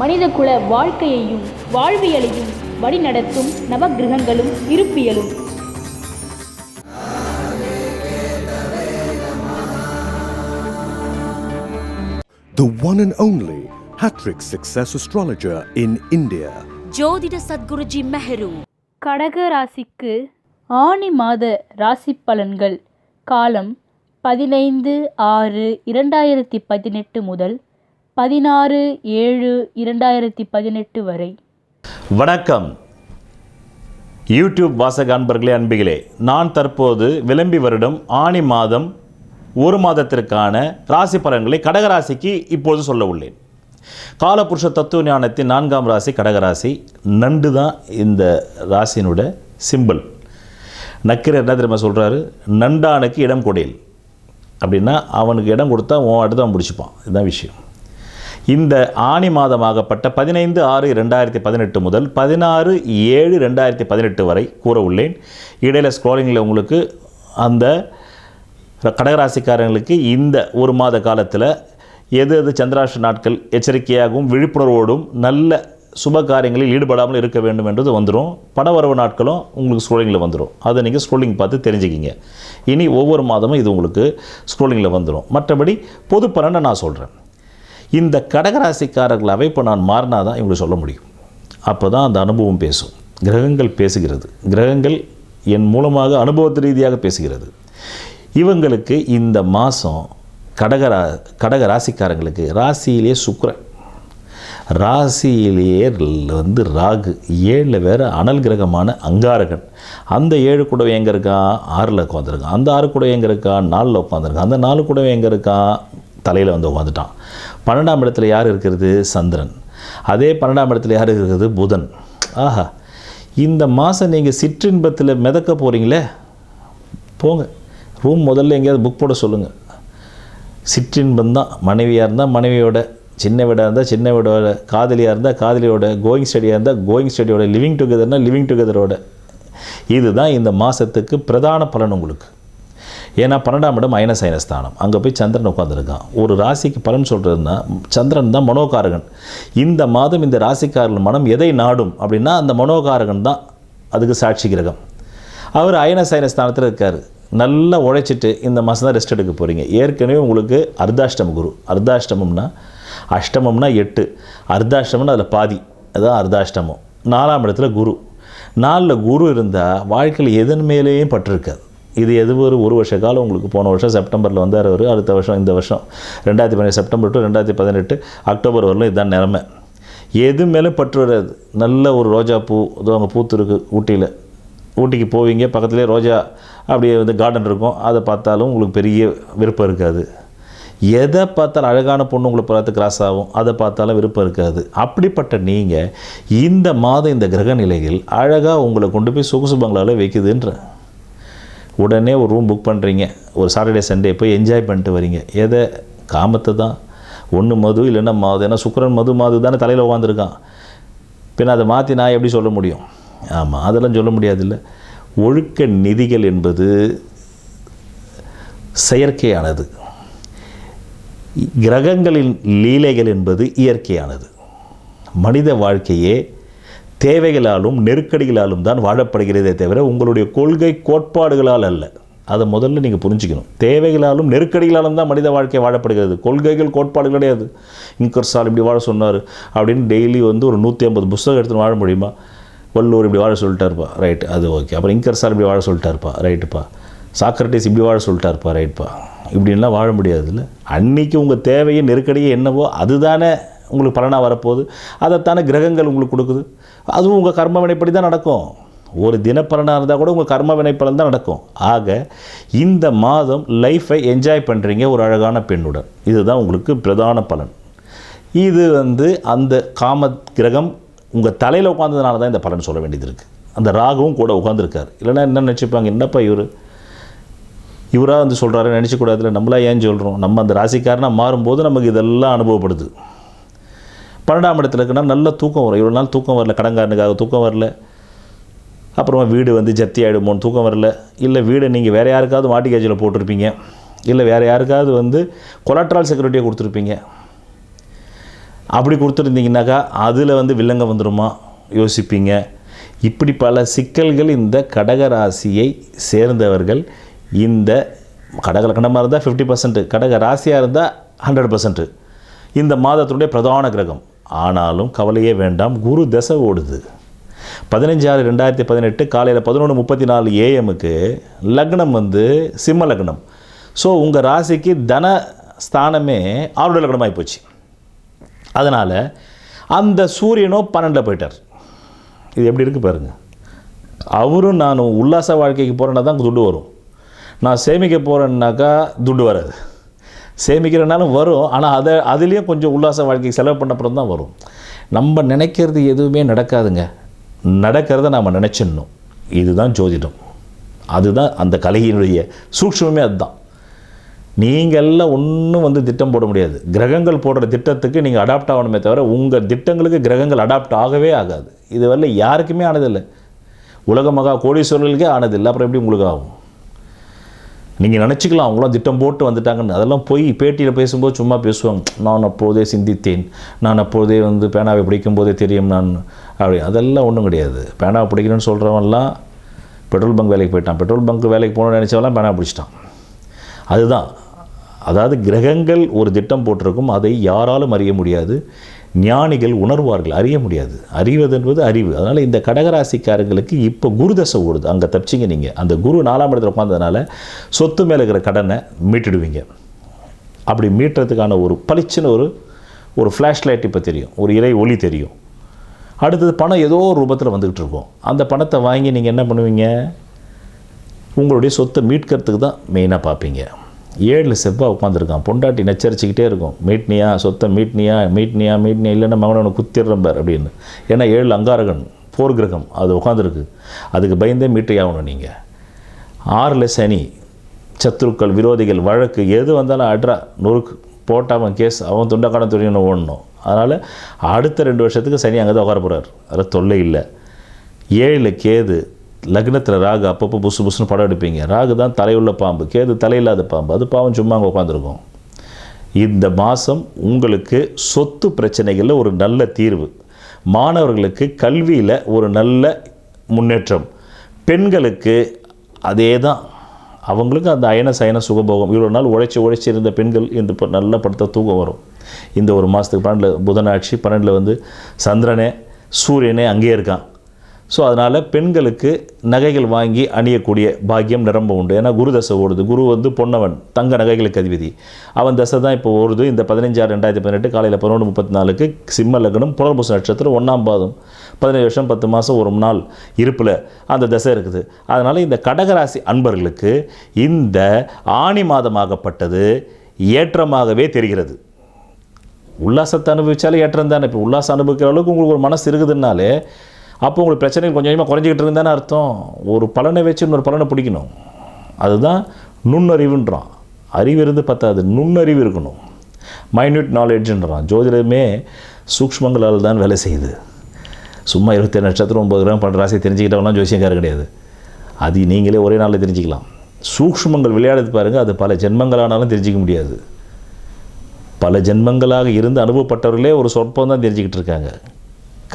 மனிதகுல வாழ்க்கையையும் வாழ்வியலையும் வழிநடத்தும் நவக்கிரகங்களும் இருப்பியலும். The one and only Hattrick Success Astrologer in India. ஜோதிட சத்குருஜி மெஹரு. கடக ராசிக்கு ஆணி மாத ராசி பலன்கள். காலம் பதினைந்து ஆறு இரண்டாயிரத்தி பதினெட்டு முதல் பதினாறு ஏழு இரண்டாயிரத்தி பதினெட்டு வரை. வணக்கம். யூடியூப் வாசக அன்பர்களே அன்பிகளே நான் தற்போது விளம்பி வருடம் ஆணி மாதம் ஒரு மாதத்திற்கான ராசி பலன்களை கடகராசிக்கு இப்போது சொல்ல உள்ளேன். காலபுருஷ தத்துவ ஞானத்தின் நான்காம் ராசி கடகராசி. நண்டு தான் இந்த ராசியினோட சிம்பிள் நக்கிர என்ன தெரியுமா சொல்கிறாரு நண்டானுக்கு இடம் கொடையில். அப்படின்னா அவனுக்கு இடம் கொடுத்தா உன் அடுத்து அவன் பிடிச்சிப்பான் இதுதான் விஷயம். இந்த ஆணி மாதமாகப்பட்ட பதினைந்து ஆறு ரெண்டாயிரத்தி பதினெட்டு முதல் பதினாறு ஏழு ரெண்டாயிரத்தி பதினெட்டு வரை கூற உள்ளேன். இடையில ஸ்க்ரோலிங்கில் உங்களுக்கு அந்த கடகராசிக்காரங்களுக்கு இந்த ஒரு மாத காலத்தில் எது எது சந்திராஷ்ட நாட்கள் எச்சரிக்கையாகவும் விழிப்புணர்வோடும் நல்ல சுப காரியங்களில் ஈடுபடாமல் இருக்க வேண்டும் என்றது வந்துடும் படவரவு நாட்களும் உங்களுக்கு ஸ்க்ரோலிங்கில் வந்துடும் அதை நீங்கள் ஸ்க்ரோலிங் பார்த்து தெரிஞ்சுக்கிங்க. இனி ஒவ்வொரு மாதமும் இது உங்களுக்கு ஸ்க்ரோலிங்கில் வந்துடும் மற்றபடி பொது பலனை நான் சொல்கிறேன் இந்த கடகராசிக்காரர்களாகவே இப்போ நான் மாறினா தான் இவங்களுக்கு சொல்ல முடியும். அப்போ தான் அந்த அனுபவம் பேசும். கிரகங்கள் பேசுகிறது. கிரகங்கள் என் மூலமாக அனுபவத்து ரீதியாக பேசுகிறது. இவங்களுக்கு இந்த மாதம் கடகரா கடக ராசிக்காரங்களுக்கு ராசியிலே சுக்கரன். ராசியிலேயே வந்து ராகு. ஏழில் வேறு அனல் கிரகமான அங்காரகன். அந்த ஏழு கூடவே எங்கே இருக்கான் ஆறில் உட்காந்துருக்கான் அந்த ஆறு கூடவே எங்கே இருக்கான் நாலில் உட்காந்துருக்கான் அந்த நாலு கூடவே எங்கே இருக்கான் தலையில் வந்து உட்காந்துட்டான் பன்னெண்டாம் இடத்துல யார் இருக்கிறது? சந்திரன். அதே பன்னெண்டாம் இடத்துல யார் இருக்கிறது? புதன். ஆஹா. இந்த மாதம் நீங்கள் சிற்றின்பத்தில் மிதக்க போகிறீங்களே போங்க. ரூம் முதல்ல எங்கேயாவது புக் போட சொல்லுங்கள் சிற்றின்பம் தான் மனைவியாக இருந்தால் மனைவியோட சின்ன வீடாக இருந்தால் சின்ன வீடோட காதலியாக இருந்தால் காதலியோட கோயிங் ஸ்டடியாக இருந்தால் கோயிங் ஸ்டடியோட லிவிங் டுகெதர்னால் லிவிங் டுகெதரோட இதுதான் இந்த மாதத்துக்கு பிரதான பலன் உங்களுக்கு. ஏன்னா பன்னெண்டாம் இடம் அயன சயனஸ்தானம் அங்கே போய் சந்திரன் உட்காந்துருக்கான் ஒரு ராசிக்கு பலன் சொல்கிறதுனா சந்திரன் தான் மனோகாரகன். இந்த மாதம் இந்த ராசிக்காரர்கள் மனம் எதை நாடும் அப்படின்னா அந்த மனோகாரகன் தான் அதுக்கு சாட்சி கிரகம். அவர் அயன சயனஸ்தானத்தில் இருக்கார். நல்லா உழைச்சிட்டு இந்த மாதம் தான் ரெஸ்ட் எடுக்க போகிறீங்க ஏற்கனவே உங்களுக்கு அர்த்தாஷ்டம குரு. அர்த்தாஷ்டமம்னா அஷ்டமம்னா எட்டு. அர்த்தாஷ்டமம்னா அதில் பாதி. அதுதான் அர்த்தாஷ்டமம். நாலாம் இடத்துல குரு. நாலில் குரு இருந்தால் வாழ்க்கையில் எதன் மேலேயும் பட்டிருக்காது இது எது ஒரு ஒரு வருஷ காலம் உங்களுக்கு போன வருஷம் செப்டம்பரில் வந்தார் அவர் அடுத்த வருஷம் இந்த வருஷம். ரெண்டாயிரத்தி பதினெட்டு செப்டம்பர் டு ரெண்டாயிரத்தி பதினெட்டு அக்டோபர் வரலும் இதுதான் நிலமை. எது மேலே பற்று வராது. நல்ல ஒரு ரோஜா பூ இதோ அங்கே பூத்துருக்கு ஊட்டியில். ஊட்டிக்கு போவீங்க பக்கத்துலேயே ரோஜா அப்படியே வந்து கார்டன் இருக்கும். அதை பார்த்தாலும் உங்களுக்கு பெரிய விருப்பம் இருக்காது. எதை பார்த்தாலும் அழகான பொண்ணு உங்களை பார்த்து கிராஸ் ஆகும். அதை பார்த்தாலும் விருப்பம் இருக்காது. அப்படிப்பட்ட நீங்கள் இந்த மாதம் இந்த கிரக நிலைகள் அழகாக உங்களை கொண்டு போய் சொகுசு பங்களாவில் வைக்குதுன்ற உடனே ஒரு ரூம் புக் பண்ணுறீங்க ஒரு சாட்டர்டே சண்டே போய் என்ஜாய் பண்ணிட்டு வரீங்க. எதை? காமத்தை தான். ஒன்று மது இல்லைன்னா மாது. ஏன்னா சுக்கரன் மது மாது தானே தலையில் உட்காந்துருக்கான் பின்ன அதை மாற்றி நான் எப்படி சொல்ல முடியும்? ஆமாம் அதெல்லாம் சொல்ல முடியாதுல்ல. ஒழுக்க நிதிகள் என்பது செயற்கையானது. கிரகங்களின் லீலைகள் என்பது இயற்கையானது. மனித வாழ்க்கையே தேவைகளாலும் நெருக்கடிகளாலும் தான் வாழப்படுகிறதே தவிர உங்களுடைய கொள்கை கோட்பாடுகளால் அல்ல. அதை முதல்ல நீங்கள் புரிஞ்சுக்கணும். தேவைகளாலும் நெருக்கடிகளாலும் தான் மனித வாழ்க்கை வாழப்படுகிறது. கொள்கைகள் கோட்பாடு கிடையாது. இங்கர்சால் இப்படி வாழ சொன்னார் அப்படின்னு டெய்லி வந்து ஒரு நூற்றி ஐம்பது புஸ்தகம் எடுத்து வாழ முடியுமா? வல்லூர் இப்படி வாழ சொல்லிட்டாருப்பா. ரைட் அது ஓகே அப்புறம் இங்கர்சால் இப்படி வாழ சொல்லிட்டாருப்பா. ரைட்டுப்பா சாக்ரட்டிஸ் இப்படி வாழ சொல்லிட்டாருப்பா. ரைட்ப்பா இப்படின்லாம் வாழ முடியாதுல்ல. அன்றைக்கி உங்கள் தேவையை நெருக்கடியை என்னவோ அதுதானே உங்களுக்கு பலனாக வரப்போகுது. அதைத்தானே கிரகங்கள் உங்களுக்கு கொடுக்குது. அதுவும் உங்கள் கர்ம வினைப்படி தான் நடக்கும். ஒரு தினப்பலனாக இருந்தால் கூட உங்கள் கர்ம வினைப்பலன் தான் நடக்கும். ஆக இந்த மாதம் லைஃப்பை என்ஜாய் பண்ணுறீங்க ஒரு அழகான பெண்ணுடன். இதுதான் உங்களுக்கு பிரதான பலன். இது வந்து அந்த காம கிரகம் உங்கள் தலையில் உட்காந்ததுனால தான் இந்த பலன் சொல்ல வேண்டியது இருக்குது அந்த ராகவும் கூட உட்காந்துருக்கார் இல்லைன்னா என்ன நினச்சிப்பாங்க? என்னப்பா இவர்? இவராக வந்து சொல்கிறாரு நினச்சக்கூடாதுல நம்மளா ஏன் சொல்கிறோம் நம்ம அந்த ராசிக்காரனாக மாறும்போது நமக்கு இதெல்லாம் அனுபவப்படுது. பன்னெண்டாம் இடத்துல இருக்குன்னா நல்ல தூக்கம் வரும். இவ்வளோ நாள் தூக்கம் வரல கடங்காரனுக்காக தூக்கம் வரல. அப்புறமா வீடு வந்து ஜப்தி ஆகிடுமோன்னு தூக்கம் வரல. இல்லை வீடை நீங்கள் வேறு யாருக்காவது மாட்டி கேஜில் போட்டிருப்பீங்க. இல்லை வேறு யாருக்காவது வந்து கொலாட்ரால் செக்யூரிட்டியை கொடுத்துருப்பீங்க. அப்படி கொடுத்துருந்தீங்கன்னாக்கா அதில் வந்து வில்லங்க வந்துடுமா யோசிப்பீங்க. இப்படி பல சிக்கல்கள் இந்த கடகராசியை சேர்ந்தவர்கள் இந்த கடக லக்கணமாக இருந்தால் ஃபிஃப்டி பர்சன்ட் கடக ராசியாக இருந்தால் ஹண்ட்ரட் பர்சன்ட்டு இந்த மாதத்தினுடைய பிரதான கிரகம். ஆனாலும் கவலையே வேண்டாம் குரு தசை ஓடுது. பதினஞ்சு ஆறு ரெண்டாயிரத்தி பதினெட்டு காலையில் பதினொன்று முப்பத்தி நாலு ஏஎம்முக்கு லக்னம் வந்து சிம்ம லக்னம். ஸோ உங்கள் ராசிக்கு தன ஸ்தானமே ஆருட லக்னமாகி போச்சு. அதனால் அந்த சூரியனோ பன்னெண்டில் போயிட்டார். இது எப்படி இருக்குது பாருங்கள் அவரும் நான் உல்லாச வாழ்க்கைக்கு போகிறேன்னா தான் துண்டு வரும். நான் சேமிக்க போகிறேன்னாக்கா துண்டு வராது. சேமிக்கிறனாலும் வரும். ஆனால் அதை அதுலேயும் கொஞ்சம் உல்லாச வாழ்க்கைக்கு செலவு பண்ண அப்புறம் தான் வரும். நம்ம நினைக்கிறது எதுவுமே நடக்காதுங்க. நடக்கிறத நாம் நினச்சிடணும். இதுதான் ஜோதிடம். அதுதான் அந்த கலையினுடைய சூக்ஷ்மமே அதுதான். நீங்கள்லாம் ஒன்றும் வந்து திட்டம் போட முடியாது. கிரகங்கள் போடுற திட்டத்துக்கு நீங்கள் அடாப்ட் ஆகணுமே தவிர உங்கள் திட்டங்களுக்கு கிரகங்கள் அடாப்ட் ஆகவே ஆகாது. இது வரல யாருக்குமே ஆனதில்லை. உலக மகா கோடீஸ்வரர்களுக்கே ஆனதில்லை. அப்புறம் எப்படி உங்களுக்கு ஆகும்? நீங்கள் நினச்சிக்கலாம் அவங்களாம் திட்டம் போட்டு வந்துட்டாங்கன்னு. அதெல்லாம் போய் பேட்டியில் பேசும்போது சும்மா பேசுவாங்க நான் அப்போதே சிந்தித்தேன். நான் அப்போதே வந்து பேனாவை பிடிக்கும் போதே தெரியும் நான். அப்படி அதெல்லாம் ஒன்றும் கிடையாது. பேனாவை பிடிக்கணும்னு சொல்கிறவன்லாம் பெட்ரோல் பங்க் வேலைக்கு போயிட்டான். பெட்ரோல் பங்க் வேலைக்கு போகணும்னு நினச்சவெல்லாம் பேனா பிடிச்சிட்டான். அதுதான். அதாவது கிரகங்கள் ஒரு திட்டம் போட்டிருக்கும் அதை யாராலும் அறிய முடியாது. ஞானிகள் உணர்வார்கள் அறிய முடியாது. அறிவது என்பது அறிவு. அதனால் இந்த கடகராசிக்காரங்களுக்கு இப்போ குரு தசை ஓடுது. அங்கே தப்பிச்சிங்க நீங்கள் அந்த குரு நாலாம் இடத்துல உட்காந்ததுனால சொத்து மேலே இருக்கிற கடனை மீட்டுடுவீங்க. அப்படி மீட்டுறதுக்கான ஒரு பளிச்சுன்னு ஒரு ஒரு ஃப்ளாஷ் லைட் இப்போ தெரியும். ஒரு இறை ஒளி தெரியும். அடுத்தது பணம் ஏதோ ஒரு ரூபத்தில் வந்துக்கிட்டு இருக்கும். அந்த பணத்தை வாங்கி நீங்கள் என்ன பண்ணுவீங்க? உங்களுடைய சொத்தை மீட்கிறதுக்கு தான் மெயினாக பார்ப்பீங்க. ஏழில் செவ்வாய் உட்காந்துருக்கான் பொண்டாட்டி நச்சரிச்சுக்கிட்டே இருக்கும். மீட்னியா சொத்தை மீட்னியா மீட்னியா மீட்னியா இல்லைன்னா மகனை குத்திடுறம்பார் அப்படின்னு. ஏன்னா ஏழு அங்காரகன் போர் கிரகம் அது உட்காந்துருக்கு அதுக்கு பயந்தே மீட்டை ஆகணும் நீங்கள் ஆறில் சனி சத்துருக்கள் விரோதிகள் வழக்கு எது வந்தாலும் அட்ரா நொறுக்கு போட்டாவன் கேஸ் அவன் துண்டக்கான துணியன்னு ஓடணும். அதனால் அடுத்த ரெண்டு வருஷத்துக்கு சனி அங்கே தான் உட்கார போகிறார் அதில் தொல்லை இல்லை. ஏழில் கேது லக்னத்தில் ராகு அப்பப்போ புசு புசுன்னு படம் எடுப்பீங்க. ராகு தான் தலையுள்ள பாம்பு. கேது தலையில்லாத பாம்பு. அது பாவம் சும்மா அங்கே உட்காந்துருக்கும் இந்த மாதம் உங்களுக்கு சொத்து பிரச்சனைகளில் ஒரு நல்ல தீர்வு. மாணவர்களுக்கு கல்வியில் ஒரு நல்ல முன்னேற்றம். பெண்களுக்கு அதே தான் அவங்களுக்கு அந்த அயன சயன சுகபோகம். இவ்வளோ நாள் உழைச்சி உழைச்சி இருந்த பெண்கள் இந்த இப்போ நல்ல படுத்த தூக்கம் வரும். இந்த ஒரு மாதத்துக்கு பன்னெண்டில் புதனாட்சி பன்னெண்டில் வந்து சந்திரனே சூரியனே அங்கேயே இருக்கான். ஸோ அதனால் பெண்களுக்கு நகைகள் வாங்கி அணியக்கூடிய பாக்கியம் நிரம்ப உண்டு. ஏன்னா குரு தசை ஓடுது. குரு வந்து பொன்னவன் தங்க நகைகளுக்கு அதிபதி. அவன் தசை தான் இப்போ ஓடுது. இந்த பதினஞ்சாறு ரெண்டாயிரத்தி பதினெட்டு காலையில் பதினொன்று முப்பத்தி நாலுக்கு சிம்ம லக்னம் புனர்பூச நட்சத்திரம் ஒன்றாம் பாதம். பதினேழு வருஷம் பத்து மாதம் ஒரு நாள் இருப்பில் அந்த தசை இருக்குது. அதனால் இந்த கடகராசி அன்பர்களுக்கு இந்த ஆணி மாதமாகப்பட்டது ஏற்றமாகவே தெரிகிறது. உல்லாசத்தை அனுபவித்தாலே ஏற்றம் தானே. இப்போ உல்லாசம் அனுபவிக்கிற அளவுக்கு உங்களுக்கு ஒரு மனசு இருக்குதுன்னாலே அப்போ உங்களுக்கு பிரச்சனைகள் கொஞ்சம் கொஞ்சமாக குறைஞ்சிக்கிட்டு இருந்தானே அர்த்தம். ஒரு பலனை வச்சு இன்னொரு பலனை பிடிக்கணும். அதுதான் நுண்ணறிவுன்றான். அறிவு இருந்து பத்தாது நுண்ணறிவு இருக்கணும். மைன்யூட் நாலேஜ்ன்றான் ஜோதிடமே சூக்ஷ்மங்களால் தான் வேலை செய்யுது. சும்மா இருபத்தேழு நட்சத்திரம் ஒம்பது கிராம் பன்னெண்டு ராசி தெரிஞ்சுக்கிட்டவங்களாம் ஜோசியக்காரர் கிடையாது. அது நீங்களே ஒரே நாளில் தெரிஞ்சுக்கலாம். சூக்ஷ்மங்கள் விளையாடுது பாருங்கள் அது பல ஜென்மங்களானாலும் தெரிஞ்சிக்க முடியாது. பல ஜென்மங்களாக இருந்து அனுபவப்பட்டவர்களே ஒரு சொற்பம் தான் தெரிஞ்சுக்கிட்டு இருக்காங்க.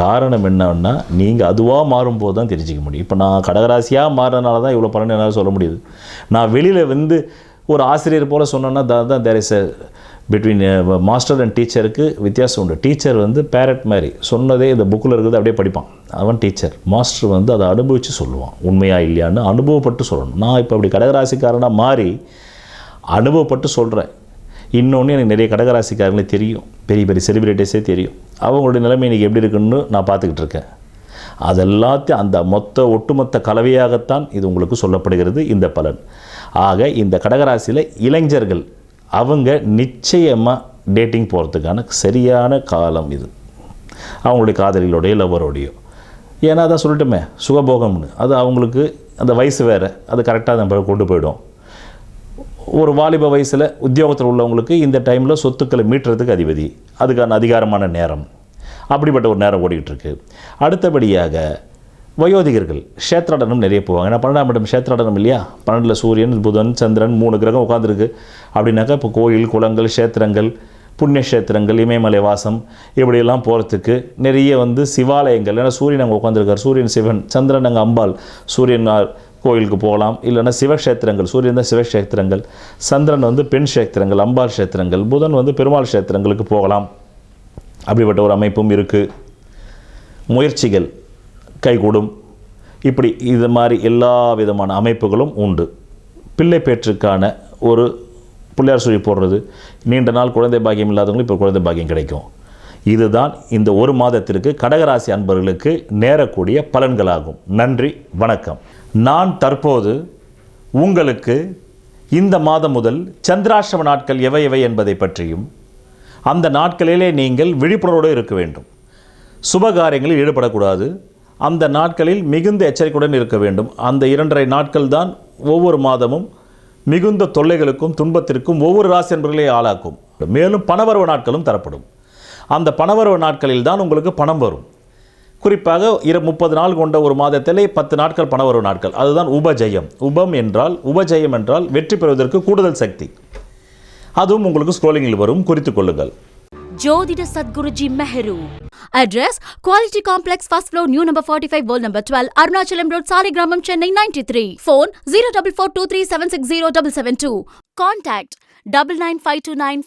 காரணம் என்னன்னா நீங்கள் அதுவாக மாறும்போது தான் தெரிஞ்சிக்க முடியும். இப்போ நான் கடகராசியாக மாறினால தான் இவ்வளோ பலன் என்னால் சொல்ல முடியுது. நான் வெளியில் வந்து ஒரு ஆசிரியர் போல் சொன்னேன்னா தான் தான் there is between master and டீச்சருக்கு வித்தியாசம் உண்டு. டீச்சர் வந்து பேரட் மாதிரி சொன்னதே இந்த புக்கில் இருக்கிறது அப்படியே படிப்பான். அவன் டீச்சர் மாஸ்டர் வந்து அதை அனுபவித்து சொல்லுவான். உண்மையாக இல்லையான்னு அனுபவப்பட்டு சொல்லணும். நான் இப்போ அப்படி கடகராசிக்காரனாக மாறி அனுபவப்பட்டு சொல்கிறேன் இன்னொன்று எனக்கு நிறைய கடகராசிக்காரங்களே தெரியும். பெரிய பெரிய செலிபிரிட்டிஸே தெரியும். அவங்களுடைய நிலைமை இன்றைக்கி எப்படி இருக்குன்னு நான் பார்த்துக்கிட்டு இருக்கேன். அதெல்லாத்தையும் அந்த மொத்த ஒட்டுமொத்த கலவையாகத்தான் இது உங்களுக்கு சொல்லப்படுகிறது இந்த பலன். ஆக இந்த கடகராசியில் இளைஞர்கள் அவங்க நிச்சயமாக டேட்டிங் போகிறதுக்கான சரியான காலம் இது. அவங்களுடைய காதலிகளோடைய லவ்வரோடையோ ஏன்னா அதான் சொல்லட்டுமே சுகபோகம்னு. அது அவங்களுக்கு அந்த வயசு வேறு அது கரெக்டாக நம்ம கொண்டு போயிடும். ஒரு வாலிப வயசில் உத்தியோகத்தில் உள்ளவங்களுக்கு இந்த டைமில் சொத்துக்களை மீட்டுறதுக்கு அதிபதி. அதுக்கான அதிகாரமான நேரம். அப்படிப்பட்ட ஒரு நேரம் ஓடிக்கிட்டு இருக்கு அடுத்தபடியாக வயோதிகர்கள் க்ஷேத்ராடனம் நிறைய போவாங்க. ஏன்னா பன்னெண்டாம் இடம் க்ஷேத்ராடனம் இல்லையா? பன்னெண்டில் சூரியன் புதன் சந்திரன் மூணு கிரகம் உட்காந்துருக்கு அப்படின்னாக்கா இப்போ கோயில் குளங்கள் க்ஷேத்திரங்கள் புண்ணியக்ஷேத்திரங்கள் இமயமலை வாசம் இப்படியெல்லாம் போகிறதுக்கு நிறைய வந்து சிவாலயங்கள். ஏன்னா சூரியன் அங்கே உட்காந்துருக்கார் சூரியன் சிவன் சந்திரன் அங்கே அம்பாள். சூரியன் கோயிலுக்கு போகலாம். இல்லைன்னா சிவக்ஷேத்திரங்கள் சூரியன் தான் சிவக்ஷேத்திரங்கள் சந்திரன் வந்து பெண் க்ஷேத்திரங்கள் அம்பாள் க்ஷேத்திரங்கள் புதன் வந்து பெருமாள் க்ஷேத்திரங்களுக்கு போகலாம். அப்படிப்பட்ட ஒரு அமைப்பும் இருக்குது முயற்சிகள் கைகூடும். இப்படி இது மாதிரி எல்லா விதமான அமைப்புகளும் உண்டு. பிள்ளை பேற்றுக்கான ஒரு பிள்ளையார் சுழி போடுறது. நீண்ட நாள் குழந்தை பாக்கியம் இல்லாதவங்களுக்கு இப்போ குழந்தை பாக்கியம் கிடைக்கும். இதுதான் இந்த ஒரு மாதத்திற்கு கடகராசி அன்பர்களுக்கு நேரக்கூடிய பலன்களாகும். நன்றி வணக்கம். நான் தற்போது உங்களுக்கு இந்த மாதம் முதல் சந்திராஷ்டம நாட்கள் எவை எவை என்பதை பற்றியும் அந்த நாட்களிலே நீங்கள் விழிப்புணர்வோடு இருக்க வேண்டும். சுபகாரியங்களில் ஈடுபடக்கூடாது. அந்த நாட்களில் மிகுந்த எச்சரிக்கையுடன் இருக்க வேண்டும். அந்த இரண்டரை நாட்கள் தான் ஒவ்வொரு மாதமும் மிகுந்த தொல்லைகளுக்கும் துன்பத்திற்கும் ஒவ்வொரு ராசி என்பர்களே ஆளாக்கும். மேலும் பணவரவு நாட்களும் தரப்படும். அந்த பணவரவு நாட்களில் தான் உங்களுக்கு பணம் வரும். குறிப்பாக இரு முப்பது நாள் கொண்ட ஒரு மாதத்திலே பத்து நாட்கள் பணவரவு நாட்கள். அதுதான் உபஜெயம். உபம் என்றால் உபஜெயம் என்றால் வெற்றி பெறுவதற்கு கூடுதல் சக்தி. அதுவும் உங்களுக்கு ஸ்க்ரோலிங்கில் வரும். குறித்துக் கொள்ளுங்கள். ஜோதிட Sadguruji Meharu. Address quality complex first floor new number forty five world number twelve Arunachalam road Saligramam Chennai ninety three phone zero double four two three seven six zero double seven two contact double nine five two nine